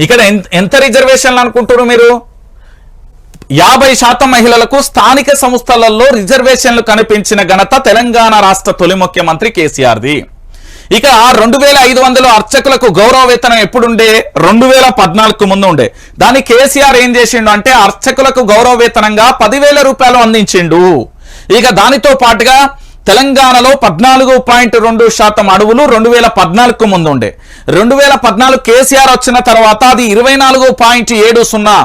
ఇక్కడ ఎంత- ఎంత రిజర్వేషన్లు అనుకుంటున్నారు మీరు? యాభై శాతం మహిళలకు స్థానిక సంస్థలలో రిజర్వేషన్లు కనిపించిన ఘనత తెలంగాణ రాష్ట్ర తొలి ముఖ్యమంత్రి కేసీఆర్ది. ఇక రెండు వేల ఐదు వందలు అర్చకులకు గౌరవ వేతనం ఎప్పుడుండే? రెండు వేల పద్నాలుగు ముందు ఉండే దాన్ని కేసీఆర్ ఏం చేసిండు అంటే అర్చకులకు గౌరవ వేతనంగా పదివేల రూపాయలు అందించిండు. ఇక దానితో పాటుగా తెలంగాణలో పద్నాలుగు పాయింట్ రెండు శాతం అడవులు రెండు వేల పద్నాలుగు ముందు ఉండే రెండు వేల పద్నాలుగు కేసీఆర్ వచ్చిన తర్వాత అది ఇరవై నాలుగు పాయింట్ ఏడు సున్నా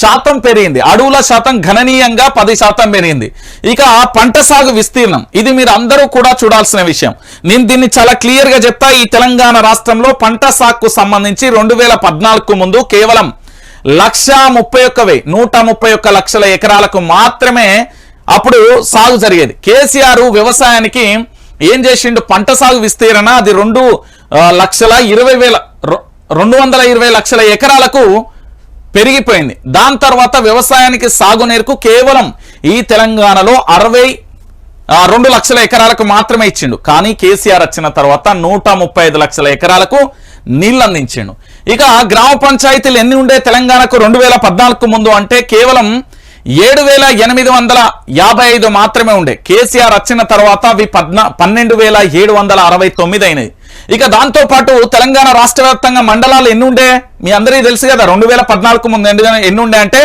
శాతం పెరిగింది. అడవుల శాతం గణనీయంగా పది శాతం పెరిగింది. ఇక పంట సాగు విస్తీర్ణం ఇది మీరు అందరూ కూడా చూడాల్సిన విషయం. నేను దీన్ని చాలా క్లియర్గా చెప్తా ఈ తెలంగాణ రాష్ట్రంలో పంట సాగుకు సంబంధించి రెండు వేల పద్నాలుగు ముందు కేవలం లక్ష ముప్పై ఒక్క వే నూట ముప్పై ఒక్క లక్షల ఎకరాలకు మాత్రమే అప్పుడు సాగు జరిగేది. కేసీఆర్ వ్యవసాయానికి ఏం చేసిండు? పంట సాగు విస్తీరణ అది రెండు లక్షల ఇరవై వేల రెండు వందల ఇరవై లక్షల ఎకరాలకు పెరిగిపోయింది. దాని తర్వాత వ్యవసాయానికి సాగునీరుకు కేవలం ఈ తెలంగాణలో అరవై రెండు లక్షల ఎకరాలకు మాత్రమే ఇచ్చిండు. కానీ కేసీఆర్ వచ్చిన తర్వాత నూట ముప్పై ఐదు లక్షల ఎకరాలకు నీళ్ళు అందించిండు. ఇక గ్రామ పంచాయతీలు ఎన్ని ఉండే తెలంగాణకు రెండు వేల ముందు అంటే కేవలం ఏడు వేల ఎనిమిది వందల యాభై ఐదు మాత్రమే ఉండే. కేసీఆర్ వచ్చిన తర్వాత అవి పద్నా పన్నెండు వేల ఏడు వందల అరవై తొమ్మిది అయినాయి. ఇక దాంతో పాటు తెలంగాణ రాష్ట్ర వ్యాప్తంగా మండలాలు ఎన్ని ఉండే? మీ అందరికీ తెలుసు కదా రెండు వేల పద్నాలుగు ముందు ఎన్ని ఉండే అంటే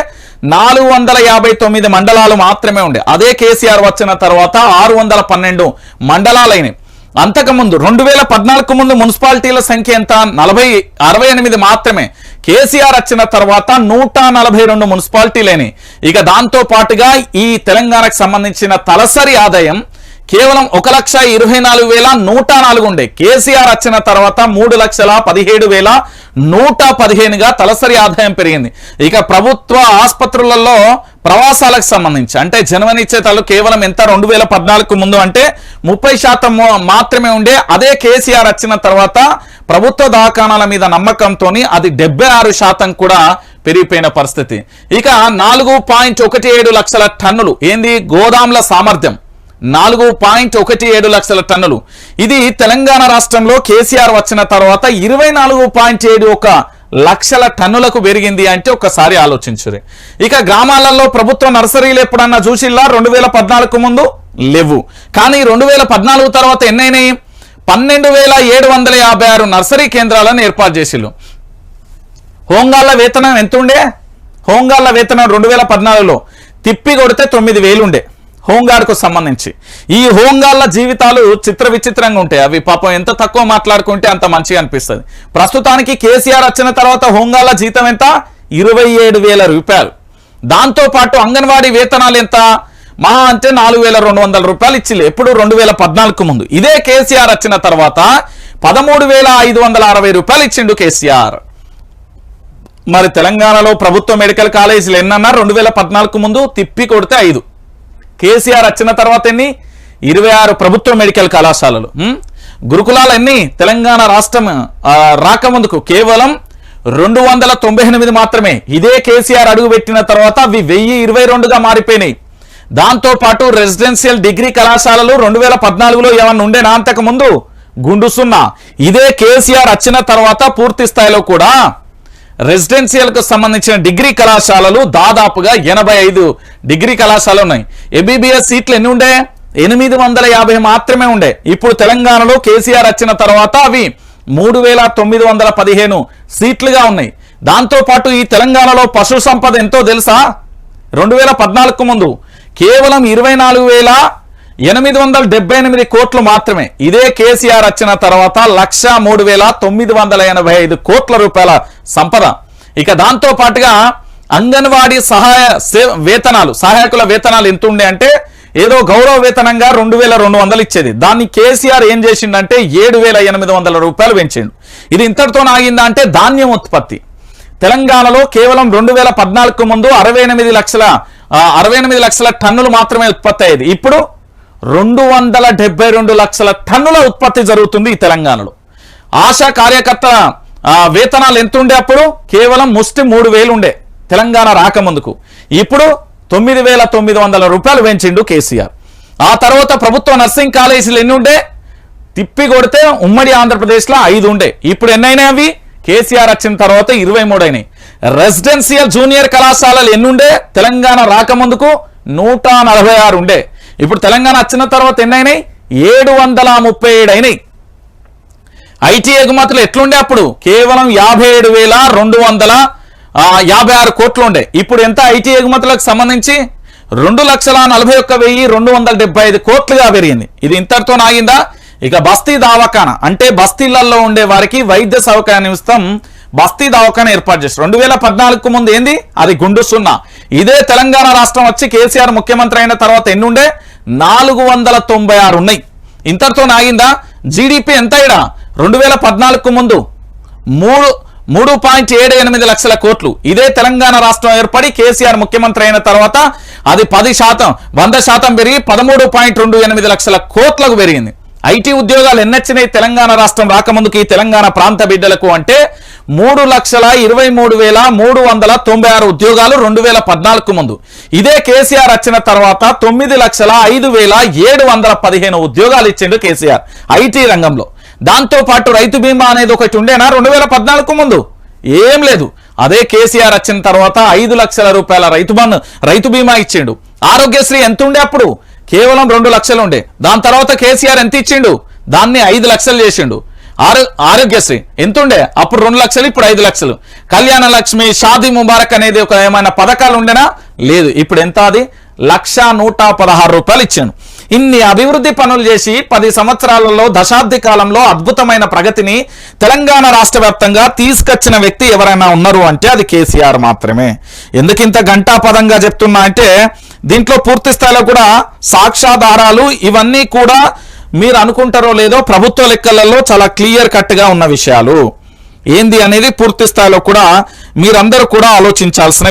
నాలుగు వందల యాభై తొమ్మిది మండలాలు మాత్రమే ఉండే. అదే కేసీఆర్ వచ్చిన తర్వాత ఆరు వందల పన్నెండు మండలాలైనవి. అంతకుముందు రెండు వేల పద్నాలుగు ముందు మున్సిపాలిటీల సంఖ్య ఎంత? నలభై అరవై ఎనిమిది మాత్రమే. కేసీఆర్ వచ్చిన తర్వాత నూట నలభై రెండు మున్సిపాలిటీలేని. ఇక దాంతో పాటుగా ఈ తెలంగాణకు సంబంధించిన తలసరి ఆదాయం కేవలం ఒక లక్ష ఇరవై నాలుగు వేల నూట నాలుగు ఉండే. కేసీఆర్ వచ్చిన తర్వాత మూడు లక్షల పదిహేడు వేల నూట పదిహేనుగా తలసరి ఆదాయం పెరిగింది. ఇక ప్రభుత్వ ఆసుపత్రులలో ప్రవాసాలకు సంబంధించి అంటే జన్మనిచ్చేతాలు కేవలం ఎంత? రెండు వేల పద్నాలుగు ముందు అంటే ముప్పై శాతం మాత్రమే ఉండే. అదే కేసీఆర్ వచ్చిన తర్వాత ప్రభుత్వ దవాఖానాల మీద నమ్మకంతో అది డెబ్బై ఆరు శాతం కూడా పెరిగిపోయిన పరిస్థితి. ఇక నాలుగు పాయింట్ ఒకటి ఏడు లక్షల టన్నులు. ఏంది? గోదాముల సామర్థ్యం. నాలుగు పాయింట్ ఒకటి ఏడు లక్షల టన్నులు. ఇది తెలంగాణ రాష్ట్రంలో కేసీఆర్ వచ్చిన తర్వాత ఇరవై నాలుగు పాయింట్ ఏడు ఒక లక్షల టన్నులకు పెరిగింది అంటే ఒకసారి ఆలోచించురి. ఇక గ్రామాలలో ప్రభుత్వ నర్సరీలు ఎప్పుడన్నా చూసిల్లా? రెండు వేల పద్నాలుగు ముందు లేవు. కానీ రెండు వేల పద్నాలుగు తర్వాత ఎన్నైనాయి? పన్నెండు వేల ఏడు వందల యాభై ఆరు నర్సరీ కేంద్రాలను ఏర్పాటు చేసిల్లు. హోంగాళ్ళ వేతనం ఎంత ఉండే హోంగాళ్ళ వేతనం రెండు వేల పద్నాలుగులో తిప్పి కొడితే తొమ్మిది వేలుండే. హోంగార్డ్కు సంబంధించి. ఈ హోంగాళ్ళ జీవితాలు చిత్ర విచిత్రంగా ఉంటాయి. అవి పాపం ఎంత తక్కువ మాట్లాడుకుంటే అంత మంచిగా అనిపిస్తుంది. ప్రస్తుతానికి కేసీఆర్ వచ్చిన తర్వాత హోంగాళ్ళ జీతం ఎంత? ఇరవై ఏడు వేల రూపాయలు. దాంతో పాటు అంగన్వాడీ వేతనాలు ఎంత? మహా అంటే నాలుగు వేల రెండు వందల రూపాయలు ఇచ్చిలే. ఎప్పుడు రెండు వేల పద్నాలుగు ముందు. ఇదే కేసీఆర్ వచ్చిన తర్వాత పదమూడు వేల ఐదు వందల అరవై రూపాయలు ఇచ్చిండు కేసీఆర్. మరి తెలంగాణలో ప్రభుత్వ మెడికల్ కాలేజీలు ఎన్నన్నా? రెండు వేల పద్నాలుగు ముందు తిప్పి కొడితే ఐదు. కేసీఆర్ వచ్చిన తర్వాత ఎన్ని? ఇరవై ఆరు ప్రభుత్వ మెడికల్ కళాశాలలు. గురుకులాలన్నీ గురుకులాలు ఎన్ని? తెలంగాణ రాష్ట్రం రాకముందుకు కేవలం రెండు వందల తొంభై ఎనిమిది మాత్రమే. ఇదే కేసీఆర్ అడుగు పెట్టిన తర్వాత అవి వెయ్యి ఇరవై రెండుగా మారిపోయినాయి. దాంతో పాటు రెసిడెన్షియల్ డిగ్రీ కళాశాలలు రెండు వేల పద్నాలుగులో ఏమన్నా ఉండేనా అంతకుముందు గుండు సున్నా. ఇదే కేసీఆర్ వచ్చిన తర్వాత పూర్తి స్థాయిలో కూడా రెసిడెన్షియల్కు సంబంధించిన డిగ్రీ కళాశాలలు దాదాపుగా ఎనభై ఐదు డిగ్రీ కళాశాలలు ఉన్నాయి. ఎంబీబీఎస్ సీట్లు ఎన్ని ఉండే? ఎనిమిది వందల యాభై మాత్రమే ఉండే. ఇప్పుడు తెలంగాణలో కేసీఆర్ వచ్చిన తర్వాత అవి మూడు వేల తొమ్మిది వందల పదిహేను సీట్లుగా ఉన్నాయి. దాంతో పాటు ఈ తెలంగాణలో పశు సంపద ఎంతో తెలుసా? రెండు వేల పద్నాలుగు ముందు. కేవలం ఇరవై నాలుగు వేల ఎనిమిది వందల డెబ్బై ఎనిమిది కోట్లు మాత్రమే. ఇదే కేసీఆర్ వచ్చిన తర్వాత లక్ష మూడు వేల తొమ్మిది వందల ఎనభై ఐదు కోట్ల రూపాయల సంపద. ఇక దాంతో పాటుగా అంగన్వాడీ సహాయ వేతనాలు సహాయకుల వేతనాలు ఎంత ఉండే అంటే ఏదో గౌరవ వేతనంగా రెండు వేల రెండు వందలు ఇచ్చేది. దాన్ని కేసీఆర్ ఏం చేసిండంటే ఏడు వేల ఎనిమిది వందల రూపాయలు పెంచిండు. ఇది ఇంతటితో ఆగిందా అంటే ధాన్యం ఉత్పత్తి. తెలంగాణలో కేవలం రెండు వేల పద్నాలుగు ముందు అరవై ఎనిమిది లక్షల అరవై ఎనిమిది లక్షల టన్నులు మాత్రమే ఉత్పత్తి అయ్యేది. ఇప్పుడు రెండు వందల డెబ్బై రెండు లక్షల టన్నుల ఉత్పత్తి జరుగుతుంది ఈ తెలంగాణలో. ఆశా కార్యకర్త వేతనాలు ఎంత ఉండే అప్పుడు? కేవలం ముష్టి మూడు వేలు ఉండే తెలంగాణ రాకముందుకు. ఇప్పుడు తొమ్మిది వేల తొమ్మిది వందల రూపాయలు పెంచిండు కేసీఆర్. ఆ తర్వాత ప్రభుత్వ నర్సింగ్ కాలేజీలు ఎన్ని ఉండే తిప్పి కొడితే ఉమ్మడి ఆంధ్రప్రదేశ్లో ఐదు ఉండే ఇప్పుడు ఎన్నైనా అవి? కేసీఆర్ వచ్చిన తర్వాత ఇరవై మూడు అయినాయి రెసిడెన్షియల్ జూనియర్ కళాశాలలు ఎన్నుండే? తెలంగాణ రాకముందుకు నూట నలభై ఆరు ఉండే ఇప్పుడు తెలంగాణ వచ్చిన తర్వాత ఎన్ని అయినాయి ఏడు వందల ముప్పై ఏడు అయినాయి ఐటీ ఎగుమతులు ఎట్లుండే అప్పుడు? కేవలం యాభై ఏడు వేల రెండు వందల యాభై ఆరు కోట్లు ఉండే. ఇప్పుడు ఎంత ఐటీ ఎగుమతులకు సంబంధించి? రెండు లక్షల నలభై ఒక్క వెయ్యి రెండు వందల డెబ్బై ఐదు కోట్లుగా పెరిగింది. ఇది ఇంతటితో ఆగిందా? ఇక బస్తీ దవాఖానా అంటే బస్తీలలో ఉండే వారికి వైద్య సౌకర్య నిమిత్తం బస్తీ దవాఖానా ఏర్పాటు చేసి రెండు వేల పద్నాలుగుకు ముందు ఏంది? అది గుండు సున్నా. ఇదే తెలంగాణ రాష్ట్రం వచ్చి కేసీఆర్ ముఖ్యమంత్రి అయిన తర్వాత ఎన్నుండే? నాలుగు వందల తొంభై ఆరు ఉన్నాయి. ఇంతటితో ఆగిందా జీడిపి ఎంత ఇడా రెండు వేల పద్నాలుగుకు ముందు మూడు మూడు పాయింట్ ఏడు ఎనిమిది లక్షల కోట్లు. ఇదే తెలంగాణ రాష్ట్రం ఏర్పడి కేసీఆర్ ముఖ్యమంత్రి అయిన తర్వాత అది పది శాతం వంద శాతం పెరిగి పదమూడు పాయింట్ రెండు ఎనిమిది లక్షల కోట్లకు పెరిగింది. ఐటీ ఉద్యోగాలు ఎన్నచ్చినాయి తెలంగాణ రాష్ట్రం రాకముందుకు ఈ తెలంగాణ ప్రాంత బిడ్డలకు అంటే మూడు లక్షల ఇరవై మూడు వేల మూడు వందల తొంభై ఆరు ఉద్యోగాలు రెండు వేల పద్నాలుగు ముందు. ఇదే కేసీఆర్ వచ్చిన తర్వాత తొమ్మిది లక్షల ఐదు వేల ఏడు వందల పదిహేను ఉద్యోగాలు ఇచ్చిండు కేసీఆర్ ఐటీ రంగంలో. దాంతో పాటు రైతు బీమా అనేది ఒకటి ఉండేనా రెండు వేల పద్నాలుగు ముందు? ఏం లేదు. అదే కేసీఆర్ వచ్చిన తర్వాత ఐదు లక్షల రూపాయల రైతు బంధు రైతు బీమా ఇచ్చిండు. ఆరోగ్యశ్రీ ఎంత ఉండే అప్పుడు? కేవలం రెండు లక్షలు ఉండే. దాని తర్వాత కేసీఆర్ ఎంత ఇచ్చిండు? దాన్ని ఐదు లక్షలు చేసిండు. ఆరో ఆరోగ్యశ్రీ ఎంతుండే అప్పుడు రెండు లక్షలు ఇప్పుడు ఐదు లక్షలు. కళ్యాణ లక్ష్మి షాదీ ముబారక్ అనేది ఒక ఏమైనా పథకాలు ఉండేనా? లేదు. ఇప్పుడు ఎంత అది? లక్ష నూట పదహారు రూపాయలు ఇచ్చాను. ఇన్ని అభివృద్ధి పనులు చేసి పది సంవత్సరాలలో దశాబ్ది కాలంలో అద్భుతమైన ప్రగతిని తెలంగాణ రాష్ట్ర వ్యాప్తంగా తీసుకొచ్చిన వ్యక్తి ఎవరైనా ఉన్నారు అంటే అది కేసీఆర్ మాత్రమే. ఎందుకు ఇంత ఘంటాపదంగా చెప్తున్నా అంటే దీంట్లో పూర్తి స్థాయిలో కూడా సాక్ష్యాధారాలు ఇవన్నీ కూడా మీరు అనుకుంటారో లేదో ప్రభుత్వ లెక్కలలో చాలా క్లియర్ కట్గా ఉన్న విషయాలు. ఏంది అనేది పూర్తి స్థాయిలో కూడా మీరందరూ కూడా ఆలోచించాల్సిన